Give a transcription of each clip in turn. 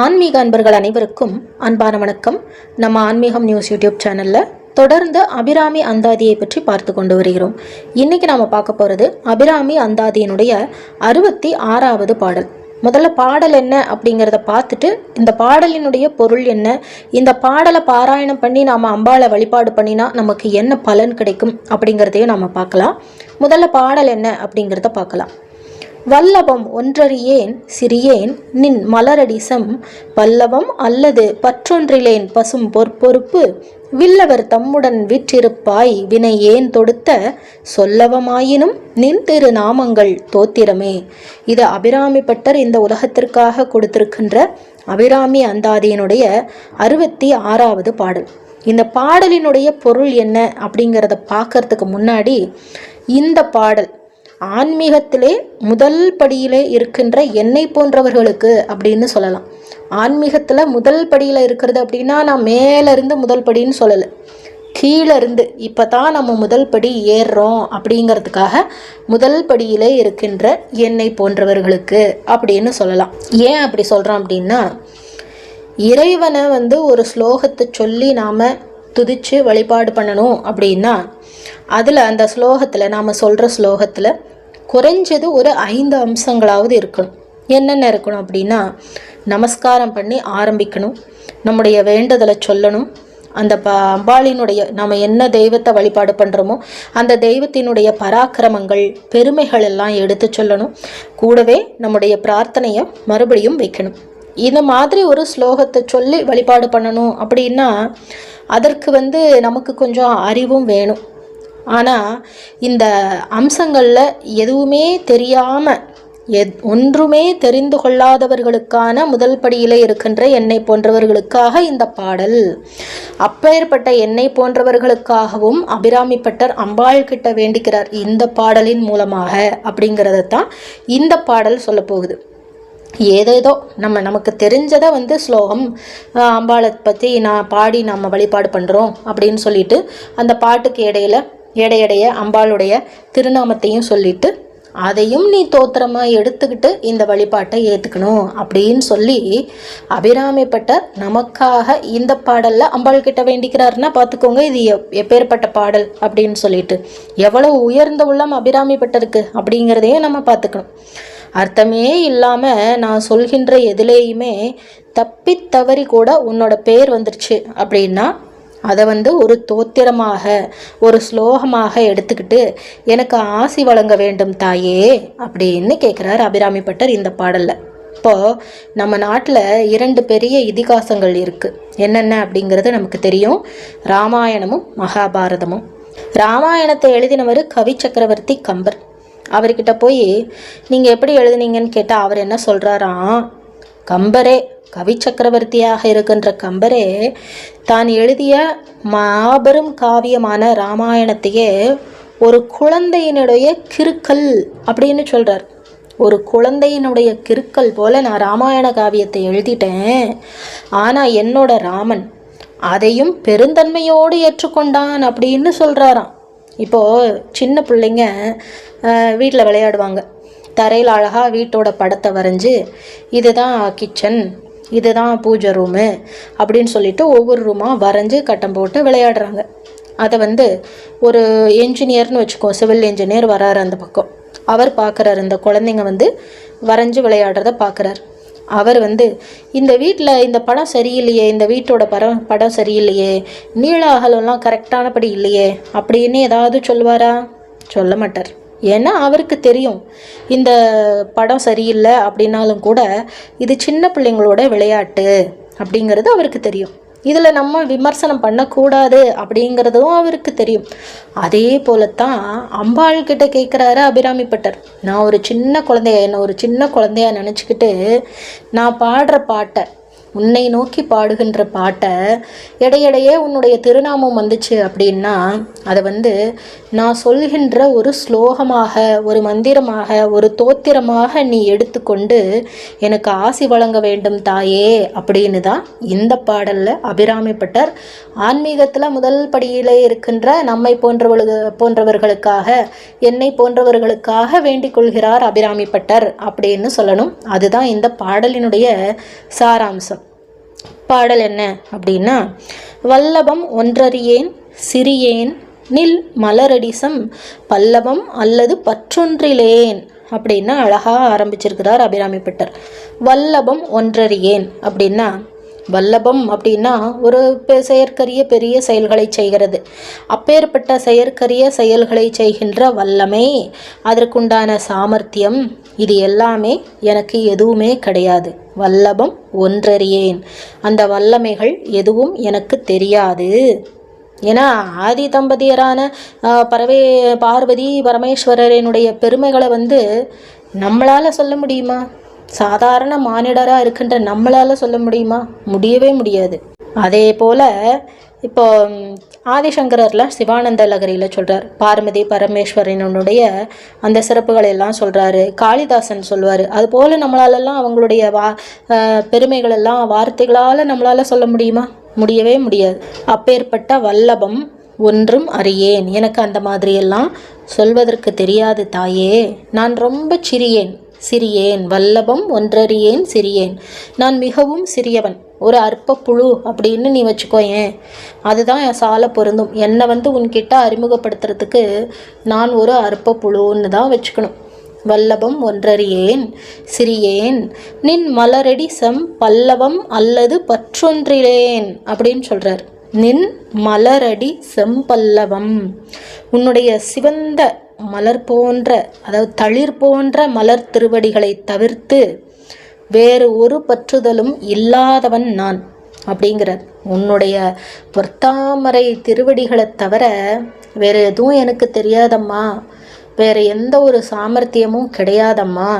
ஆன்மீக அன்பர்கள் அனைவருக்கும் அன்பான வணக்கம். நம்ம ஆன்மீகம் நியூஸ் யூடியூப் சேனலில் தொடர்ந்து அபிராமி அந்தாதியை பற்றி பார்த்து கொண்டு வருகிறோம். இன்றைக்கி நாம் பார்க்க போகிறது அபிராமி அந்தாதியினுடைய அறுபத்தி ஆறாவது பாடல். முதல்ல பாடல் என்ன அப்படிங்கிறத பார்த்துட்டு இந்த பாடலினுடைய பொருள் என்ன? இந்த பாடலை பாராயணம் பண்ணி நாம் அம்பாளை வழிபாடு பண்ணினா நமக்கு என்ன பலன் கிடைக்கும் அப்படிங்கிறதையும் நாம் பார்க்கலாம். முதல்ல பாடல் என்ன அப்படிங்கிறத பார்க்கலாம். வல்லபம் ஒன்றறியேன் சிறியேன் நின் மலரடிசம். பல்லவம் அல்லது பற்றொன்றிலேன் பசும் பொற்பொறுப்பு வில்லவர் தம்முடன் விற்றிருப்பாய் வினை ஏன் தொடுத்த? சொல்லவமாயினும் நின் திரு நாமங்கள் தோத்திரமே. இது அபிராமி பட்டர் இந்த உலகத்திற்காக கொடுத்திருக்கின்ற அபிராமி அந்தாதியினுடைய அறுபத்தி ஆறாவது பாடல். இந்த பாடலினுடைய பொருள் என்ன அப்படிங்கிறத பார்க்கறதுக்கு முன்னாடி இந்த பாடல் ஆன்மீகத்திலே முதல் படியிலே இருக்கின்ற என்னை போன்றவர்களுக்கு அப்படின்னு சொல்லலாம். ஆன்மீகத்தில் முதல் படியில் இருக்கிறது அப்படின்னா நான் மேலேருந்து முதல் படின்னு சொல்லலை. கீழே இருந்து இப்போ தான் நம்ம முதல் படி ஏறுறோம் அப்படிங்கிறதுக்காக முதல் படியிலே இருக்கின்ற என்னை போன்றவர்களுக்கு அப்படின்னு சொல்லலாம். ஏன் அப்படி சொல்கிறோம் அப்படின்னா இறைவனை வந்து ஒரு ஸ்லோகத்தை சொல்லி நாம் துதித்து வழிபாடு பண்ணணும் அப்படின்னா அதில் அந்த ஸ்லோகத்தில் நாம் சொல்கிற ஸ்லோகத்தில் குறைஞ்சது ஒரு ஐந்து அம்சங்களாவது இருக்கணும். என்னென்ன இருக்கணும் அப்படின்னா நமஸ்காரம் பண்ணி ஆரம்பிக்கணும். நம்முடைய வேண்டுதலை சொல்லணும். அந்த ப அம்பாளினுடைய நம்ம என்ன தெய்வத்தை வழிபாடு பண்ணுறோமோ அந்த தெய்வத்தினுடைய பராக்கிரமங்கள் பெருமைகள் எல்லாம் எடுத்து சொல்லணும். கூடவே நம்முடைய பிரார்த்தனையை மறுபடியும் வைக்கணும். இந்த மாதிரி ஒரு ஸ்லோகத்தை சொல்லி வழிபாடு பண்ணணும் அப்படின்னா அதற்கு வந்து நமக்கு கொஞ்சம் அறிவும் வேணும். ஆனால் இந்த அம்சங்களில் எதுவுமே தெரியாமல் எத் ஒன்றுமே தெரிந்து கொள்ளாதவர்களுக்கான முதல் படியிலே இருக்கின்ற என்னை போன்றவர்களுக்காக இந்த பாடல். அப்பேற்பட்ட என்னை போன்றவர்களுக்காகவும் அபிராமி பட்டர் அம்பாள் கிட்ட வேண்டிக்கிறார் இந்த பாடலின் மூலமாக அப்படிங்கிறத தான் இந்த பாடல் சொல்ல போகுது. ஏதேதோ நம்ம நமக்கு தெரிஞ்சதை வந்து ஸ்லோகம் அம்பாளை பற்றி நான் பாடி நம்ம வழிபாடு பண்ணுறோம் அப்படின்னு சொல்லிட்டு அந்த பாட்டுக்கு இடையில எடையடைய அம்பாளுடைய திருநாமத்தையும் சொல்லிட்டு அதையும் நீ தோத்திரமாக எடுத்துக்கிட்டு இந்த வழிபாட்டை ஏற்றுக்கணும் அப்படின்னு சொல்லி அபிராமிப்பட்டர் நமக்காக இந்த பாடலில் அம்பாள் கிட்ட வேண்டிக்கிறாருன்னா பார்த்துக்கோங்க இது எப் எப்பேற்பட்ட பாடல் அப்படின்னு சொல்லிட்டு. எவ்வளவு உயர்ந்த உள்ளம் அபிராமிப்பட்டருக்கு அப்படிங்கிறதையும் நம்ம பார்த்துக்கணும் அர்த்தமே இல்லாமல் நான் சொல்கின்ற எதுலேயுமே தப்பி தவறி கூட உன்னோட பேர் வந்துருச்சு அப்படின்னா அதை வந்து ஒரு தோத்திரமாக ஒரு ஸ்லோகமாக எடுத்துக்கிட்டு எனக்கு ஆசி வழங்க வேண்டும் தாயே அப்படின்னு கேட்குறார் அபிராமி பட்டர் இந்த பாடலில். இப்போது நம்ம நாட்டில் இரண்டு பெரிய இதிகாசங்கள் இருக்குது என்னென்ன அப்படிங்கிறது நமக்கு தெரியும். ராமாயணமும் மகாபாரதமும். ராமாயணத்தை எழுதினவர் கவி சக்கரவர்த்தி கம்பர். அவர்கிட்ட போய் நீங்கள் எப்படி எழுதுனீங்கன்னு கேட்டால் அவர் என்ன சொல்கிறாராம் கம்பரே கவி சக்கரவர்த்தியாக இருக்கின்ற கம்பரே தான் எழுதிய மாபெரும் காவியமான ராமாயணத்தையே ஒரு குழந்தையினுடைய கிறுக்கல் அப்படின்னு சொல்கிறார் ஒரு குழந்தையினுடைய கிறுக்கல் போல நான் ராமாயண காவியத்தை எழுதிட்டேன். ஆனால் என்னோட ராமன் அதையும் பெருந்தன்மையோடு ஏற்றுக்கொண்டான் அப்படின்னு சொல்கிறாராம் இப்போது சின்ன பிள்ளைங்க வீட்டில் விளையாடுவாங்க. தரையில் அழகாக வீட்டோட படத்தை வரைஞ்சி இதுதான் கிச்சன் இதுதான் பூஜை ரூமு அப்படின்னு சொல்லிட்டு ஒவ்வொரு ரூமாக வரைஞ்சி கட்டம் போட்டு விளையாடுறாங்க. அதை வந்து ஒரு என்ஜினியர்னு வச்சுக்கோ சிவில் என்ஜினியர் வராரு அந்த பக்கம். அவர் பார்க்குறாரு இந்த குழந்தைங்க வந்து வரைஞ்சி விளையாடுறத பார்க்குறாரு அவர் வந்து இந்த வீட்டில் இந்த படம் சரியில்லையே இந்த வீட்டோட படம் படம் சரியில்லையே நீள அகலம்லாம் கரெக்டானபடி இல்லையே அப்படின்னு ஏதாவது சொல்லுவாரா சொல்ல மாட்டார். ஏன்னா அவருக்கு தெரியும் இந்த படம் சரியில்லை அப்படின்னாலும் கூட இது சின்ன பிள்ளைங்களோட விளையாட்டு அப்படிங்கிறது அவருக்கு தெரியும். இதில் நம்ம விமர்சனம் பண்ணக்கூடாது அப்படிங்கிறதும் அவருக்கு தெரியும். அதே போலத்தான் அம்பாள் கிட்ட கேட்குறாரு அபிராமி பட்டர். நான் ஒரு சின்ன குழந்தைய என்னை ஒரு சின்ன குழந்தைய நினச்சிக்கிட்டு நான் பாடுற பாட்டை உன்னை நோக்கி பாடுகின்ற பாட்டை இடையிடையே உன்னுடைய திருநாமம் வந்துச்சு அப்படின்னா அதை வந்து நான் சொல்கின்ற ஒரு ஸ்லோகமாக ஒரு மந்திரமாக ஒரு தோத்திரமாக நீ எடுத்துக்கொண்டு எனக்கு ஆசி வழங்க வேண்டும் தாயே அப்படின்னு தான் இந்த பாடலில் அபிராமிப்பட்டர் ஆன்மீகத்தில் முதல் படியிலே இருக்கின்ற நம்மை போன்றவர்கள் போன்றவர்களுக்காக என்னை போன்றவர்களுக்காக வேண்டிக் கொள்கிறார் அபிராமிப்பட்டர் அப்படின்னு சொல்லணும். அதுதான் இந்த பாடலினுடைய சாராம்சம். பாடல் என்ன அப்படின்னா வல்லபம் ஒன்றறியேன் சிறியேன் நில் மலரடிசம் பல்லவம் அல்லது பற்றொன்றிலேன் அப்படின்னா அழகாக ஆரம்பிச்சிருக்கிறார் அபிராமி பட்டர். வல்லபம் ஒன்றறியேன் அப்படின்னா வல்லபம் அப்படின்னா ஒரு பெ- செயற்கரிய பெரிய செயல்களை செய்கிறது. அப்பேற்பட்ட செயற்கரிய செயல்களை செய்கின்ற வல்லமை அதற்குண்டான சாமர்த்தியம் இது எல்லாமே எனக்கு எதுவுமே கிடையாது. வல்லபம் ஒன்றறியேன். அந்த வல்லமைகள் எதுவும் எனக்கு தெரியாது. ஏன்னா ஆதி தம்பதியரான பரவே பார்வதி பரமேஸ்வரரினுடைய பெருமைகளை வந்து நம்மளால் சொல்ல முடியுமா? சாதாரண மானிடராக இருக்கின்ற நம்மளால் சொல்ல முடியுமா? முடியவே முடியாது. அதே போல் இப்போ ம், சிவானந்த லகரியில் சொல்கிறார் பார்வதி பரமேஸ்வரனுடைய அந்த சிறப்புகளை எல்லாம் சொல்கிறாரு காளிதாசன் சொல்வார். அதுபோல் நம்மளாலெல்லாம் அவங்களுடைய வா பெருமைகளெல்லாம் வார்த்தைகளால் நம்மளால் சொல்ல முடியுமா? முடியவே முடியாது. அப்பேற்பட்ட வல்லபம் ஒன்றும் அறியேன். எனக்கு அந்த மாதிரியெல்லாம் சொல்வதற்கு தெரியாது தாயே. நான் ரொம்ப சிறியேன். சிறியேன் வல்லபம் ஒன்றறியேன் சிறியேன். நான் மிகவும் சிறியவன். ஒரு அற்ப புழு அப்படின்னு நீ வச்சுக்கோயேன். அதுதான் என் சாலை பொருந்தும். என்னை வந்து உன்கிட்ட அறிமுகப்படுத்துறதுக்கு நான் ஒரு அற்ப புழுன்னு தான் வச்சுக்கணும். வல்லபம் ஒன்றறியேன் சிறியேன். நின் மலரடி செம் பல்லவம் அல்லது பற்றொன்றிலேன் அப்படின்னு சொல்கிறார் நின் மலரடி செம்பல்லவம். உன்னுடைய சிவந்த மலர் போன்ற அதாவது தளிர் போன்ற மலர் திருவடிகளை தவிர்த்து வேறு ஒரு பற்றுதலும் இல்லாதவன் நான் அப்படிங்கிறார். உன்னுடைய பொர்த்தாமரை திருவடிகளை தவிர வேறு எதுவும் எனக்கு தெரியாதம்மா. வேறு எந்த ஒரு சாமர்த்தியமும் கிடையாதம்மா.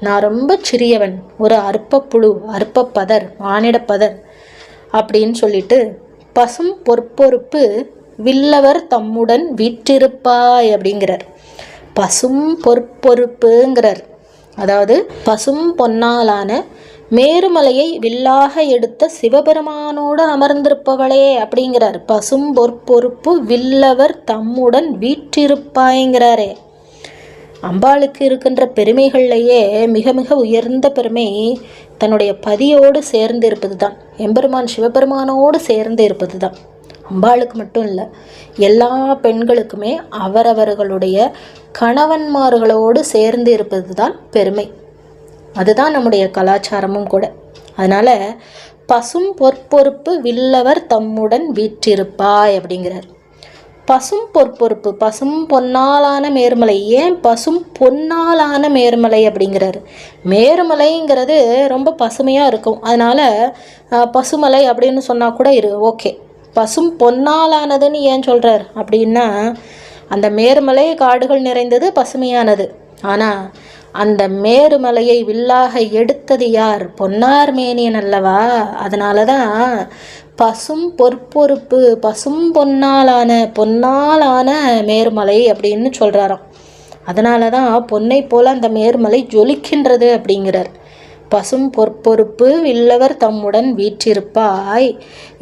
நான் ரொம்ப சிறியவன் ஒரு அற்ப புழு அற்ப பதர் மானிடப்பதர் அப்படின்னு சொல்லிட்டு பசும் பொற்பொறுப்பு வில்லவர் தம்முடன் வீற்றிருப்பாய் அப்படிங்கிறார். பசும் பொற்பொறுப்புங்கிறார். அதாவது பசும் பொன்னாலான மேருமலையை வில்லாக எடுத்த சிவபெருமானோடு அமர்ந்திருப்பவளே அப்படிங்கிறார். பசும் பொற்பொறுப்பு வில்லவர் தம்முடன் வீற்றிருப்பாய்ங்கிறாரே. அம்பாளுக்கு இருக்கின்ற பெருமைகள்லையே மிக மிக உயர்ந்த பெருமை தன்னுடைய பதியோடு சேர்ந்து இருப்பது தான் எம்பெருமான் சிவபெருமானோடு சேர்ந்து இருப்பது தான் அம்பாளுக்கு மட்டும் இல்லை எல்லா பெண்களுக்குமே அவரவர்களுடைய கணவன்மார்களோடு சேர்ந்து இருப்பது தான் பெருமை. அதுதான் நம்முடைய கலாச்சாரமும் கூட. அதனால் பசும் பொற்பொறுப்பு வில்லவர் தம்முடன் வீற்றிருப்பாய் அப்படிங்கிறார். பசும் பொற்பொறுப்பு பசும் பொன்னாலான மேருமலை. ஏன் பசும் பொன்னாலான மேருமலை அப்படிங்கிறாரு? மேருமலைங்கிறது ரொம்ப பசுமையாக இருக்கும். அதனால் பசுமலை அப்படின்னு சொன்னால் கூட இரு ஓகே. பசும் பொன்னாலானதுன்னு ஏன் சொல்கிறார் அப்படின்னா அந்த மேருமலை காடுகள் நிறைந்தது பசுமையானது. ஆனால் அந்த மேருமலையை வில்லாக எடுத்தது யார்? பொன்னார் மேனியன் அல்லவா? அதனால தான் பசும் பொற்பொறுப்பு பசும் பொன்னாலான பொன்னாலான மேர்மலை அப்படின்னு சொல்கிறாராம் அதனால தான் பொன்னை போல அந்த மேர்மலை ஜொலிக்கின்றது அப்படிங்கிறார். பசும் பொற்பொறுப்பு வில்லவர் தம்முடன் வீற்றிருப்பாய்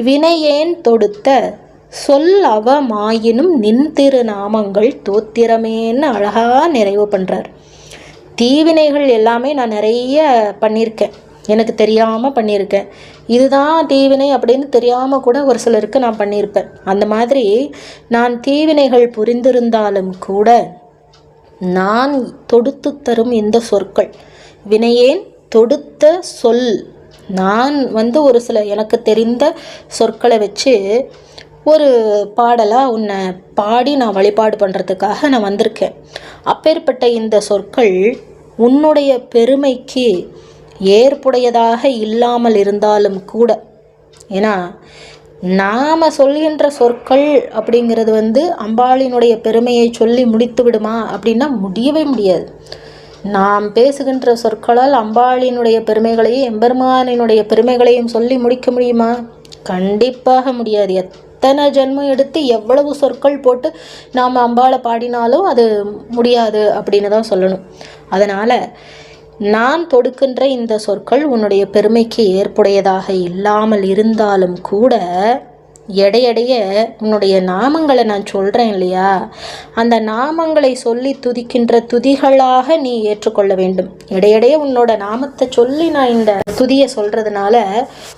வினையேன் தொடுத்த சொல் அவமாயினும் நின் திருநாமங்கள் தோத்திரமேன்னு அழகாக நிறைவு பண்ணுறார் தீவினைகள் எல்லாமே நான் நிறைய பண்ணியிருக்கேன். எனக்கு தெரியாமல் பண்ணியிருக்கேன். இதுதான் தீவினை அப்படின்னு தெரியாமல் கூட ஒரு சிலருக்கு நான் பண்ணியிருப்பேன். அந்த மாதிரி நான் தீவினைகள் புரிந்திருந்தாலும் கூட நான் தொடுத்து தரும் இந்த சொற்கள். வினையேன் தொடுத்த சொல். நான் வந்து ஒரு சில எனக்கு தெரிந்த சொற்களை வச்சு ஒரு பாடலாக உன்னை பாடி நான் வழிபாடு பண்ணுறதுக்காக நான் வந்திருக்கேன். அப்பேற்பட்ட இந்த சொற்கள் உன்னுடைய பெருமைக்கு ஏற்புடையதாக இல்லாமல் இருந்தாலும் கூட. ஏன்னா நாம் சொல்கின்ற சொற்கள் அப்படிங்கிறது வந்து அம்பாளினுடைய பெருமையை சொல்லி முடித்து விடுமா அப்படின்னா முடியவே முடியாது. நாம் பேசுகின்ற சொற்களால் அம்பாளினுடைய பெருமைகளையும் எம்பெருமானினுடைய பெருமைகளையும் சொல்லி முடிக்க முடியுமா? கண்டிப்பாக முடியாது. எத்தனை ஜென்மம் எடுத்து எவ்வளவு சொற்கள் போட்டு நாம் அம்பாளை பாடினாலும் அது முடியாது அப்படின்னு தான் சொல்லணும். அதனால் நான் தொடுக்கின்ற இந்த சொற்கள் உன்னுடைய பெருமைக்கு ஏற்புடையதாக இல்லாமல் இருந்தாலும் கூட எடையடைய உன்னுடைய நாமங்களை நான் சொல்கிறேன் இல்லையா? அந்த நாமங்களை சொல்லி துதிக்கின்ற துதிகளாக நீ ஏற்றுக்கொள்ள வேண்டும். எடையடைய உன்னோட நாமத்தை சொல்லி நான் இந்த துதியை சொல்கிறதுனால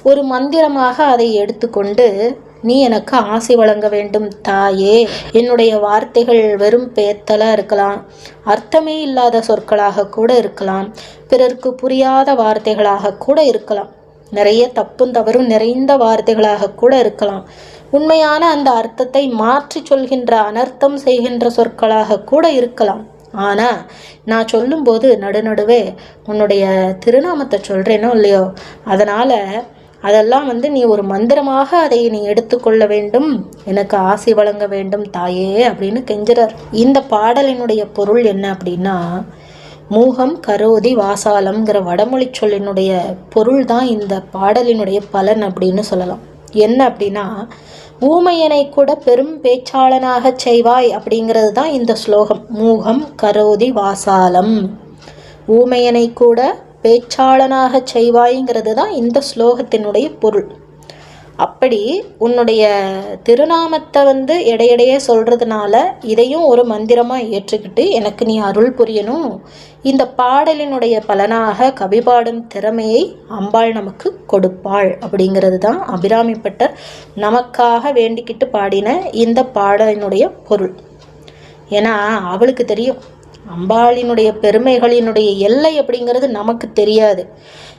ஒரு மந்திரமாக அதை எடுத்துக்கொண்டு நீ எனக்கு ஆசை வழங்க வேண்டும் தாயே. என்னுடைய வார்த்தைகள் வெறும் பேத்தலாக இருக்கலாம். அர்த்தமே இல்லாத சொற்களாக கூட இருக்கலாம். பிறருக்கு புரியாத வார்த்தைகளாக கூட இருக்கலாம். நிறைய தப்பும் தவறும் நிறைந்த வார்த்தைகளாக கூட இருக்கலாம். உண்மையான அந்த அர்த்தத்தை மாற்றி சொல்கின்ற அனர்த்தம் செய்கின்ற சொற்களாக கூட இருக்கலாம். ஆனால் நான் சொல்லும்போது நடுநடுவே உன்னுடைய திருநாமத்தை சொல்கிறேனோ இல்லையோ? அதனால் அதெல்லாம் வந்து நீ ஒரு மந்திரமாக அதை நீ எடுத்துக்கொள்ள வேண்டும். எனக்கு ஆசை வழங்க வேண்டும் தாயே அப்படின்னு கெஞ்சுறார். இந்த பாடலினுடைய பொருள் என்ன அப்படின்னா மூகம் கரோதி வாசாலம்ங்கிற வடமொழி சொல்லினுடைய பொருள் தான் இந்த பாடலினுடைய பலன் அப்படின்னு சொல்லலாம். என்ன அப்படின்னா ஊமையனை கூட பெரும் பேச்சாளனாக செய்வாய் அப்படிங்கிறது தான் இந்த ஸ்லோகம். மூகம் கரோதி வாசாலம். ஊமையனை கூட பேச்சாளனாக செய்வாய்ங்கிறது தான் இந்த ஸ்லோகத்தினுடைய பொருள். அப்படி உன்னுடைய திருநாமத்தை வந்து இடையிடையே சொல்கிறதுனால இதையும் ஒரு மந்திரமாக ஏற்றுக்கிட்டு எனக்கு நீ அருள் புரியணும். இந்த பாடலினுடைய பலனாக கவி பாடும் திறமையை அம்பாள் நமக்கு கொடுப்பாள் அப்படிங்கிறது தான் அபிராமிப்பட்டர் நமக்காக வேண்டிக்கிட்டு பாடின இந்த பாடலினுடைய பொருள். ஏன்னா அவளுக்கு தெரியும். அம்பாளினுடைய பெருமைகளினுடைய எல்லை அப்படிங்கிறது நமக்கு தெரியாது.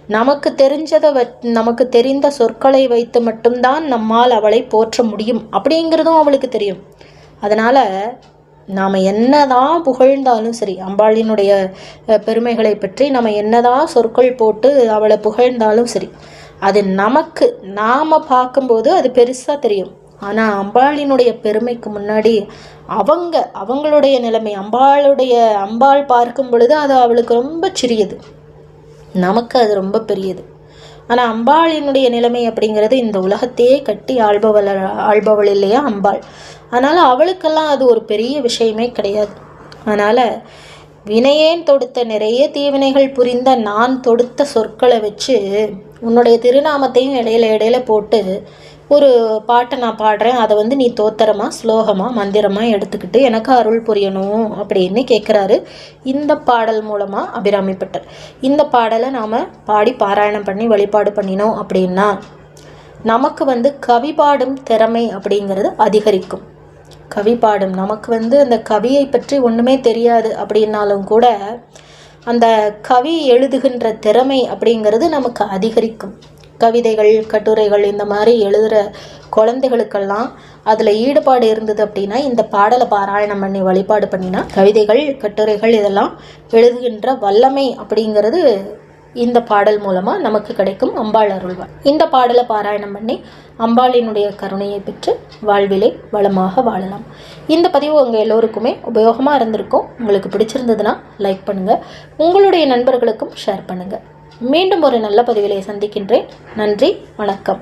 நமக்கு தெரிஞ்சதை வ நமக்கு தெரிந்த சொற்களை வைத்து மட்டும்தான் நம்மால் அவளை போற்ற முடியும் அப்படிங்கிறதும் அவளுக்கு தெரியும். அதனால் நாம் என்னதான் புகழ்ந்தாலும் சரி அம்பாளினுடைய பெருமைகளை பற்றி நம்ம என்னதான் சொற்கள் போட்டு அவளை புகழ்ந்தாலும் சரி அது நமக்கு நாம் பார்க்கும்போது அது பெருசாக தெரியும். ஆனால் அம்பாளினுடைய பெருமைக்கு முன்னாடி அவங்க அவங்களுடைய நிலைமை அம்பாளுடைய அம்பாள் பார்க்கும் பொழுது அது அவளுக்கு ரொம்ப சிறியது. நமக்கு அது ரொம்ப பெரியது. ஆனால் அம்பாளினுடைய நிலைமை அப்படிங்கிறது இந்த உலகத்தையே கட்டி ஆள்பவள் ஆள்பவள் இல்லையா அம்பாள். அதனால் அவளுக்கெல்லாம் அது ஒரு பெரிய விஷயமே கிடையாது. அதனால் வினையேன் தொடுத்த நிறைய தீவினைகள் புரிந்த நான் தொடுத்த சொற்களை வச்சு உன்னுடைய திருநாமத்தையும் இடையில இடையில போட்டு ஒரு பாட்டை நான் பாடுறேன். அதை வந்து நீ தோத்தரமாக ஸ்லோகமாக மந்திரமாக எடுத்துக்கிட்டு எனக்கு அருள் புரியணும் அப்படின்னு கேட்குறாரு இந்த பாடல் மூலமாக அபிராமிப்பட்டர் இந்த பாடலை நாம் பாடி பாராயணம் பண்ணி வழிபாடு பண்ணினோம் அப்படின்னா நமக்கு வந்து கவி பாடும் திறமை அப்படிங்கிறது அதிகரிக்கும். கவி பாடும். நமக்கு வந்து அந்த கவியை பற்றி ஒன்றுமே தெரியாது அப்படின்னாலும் கூட அந்த கவி எழுதுகின்ற திறமை அப்படிங்கிறது நமக்கு அதிகரிக்கும். கவிதைகள் கட்டுரைகள் இந்த மாதிரி எழுதுகிற குழந்தைகளுக்கெல்லாம் அதில் ஈடுபாடு இருந்தது அப்படின்னா இந்த பாடலை பாராயணம் பண்ணி வழிபாடு பண்ணினா கவிதைகள் கட்டுரைகள் இதெல்லாம் எழுதுகின்ற வல்லமை அப்படிங்கிறது இந்த பாடல் மூலமாக நமக்கு கிடைக்கும். அம்பாள் அருள்வாள். இந்த பாடலை பாராயணம் பண்ணி அம்பாளினுடைய கருணையை பெற்று வாழ்விலே வளமாக வாழலாம். இந்த பதிவு உங்கள் எல்லோருக்குமே உபயோகமாக இருந்திருக்கும். உங்களுக்கு பிடிச்சிருந்ததுன்னா லைக் பண்ணுங்கள் உங்களுடைய நண்பர்களுக்கும் ஷேர் பண்ணுங்கள் மீண்டும் ஒரு நல்ல பதிவிலே சந்திக்கின்றேன். நன்றி வணக்கம்.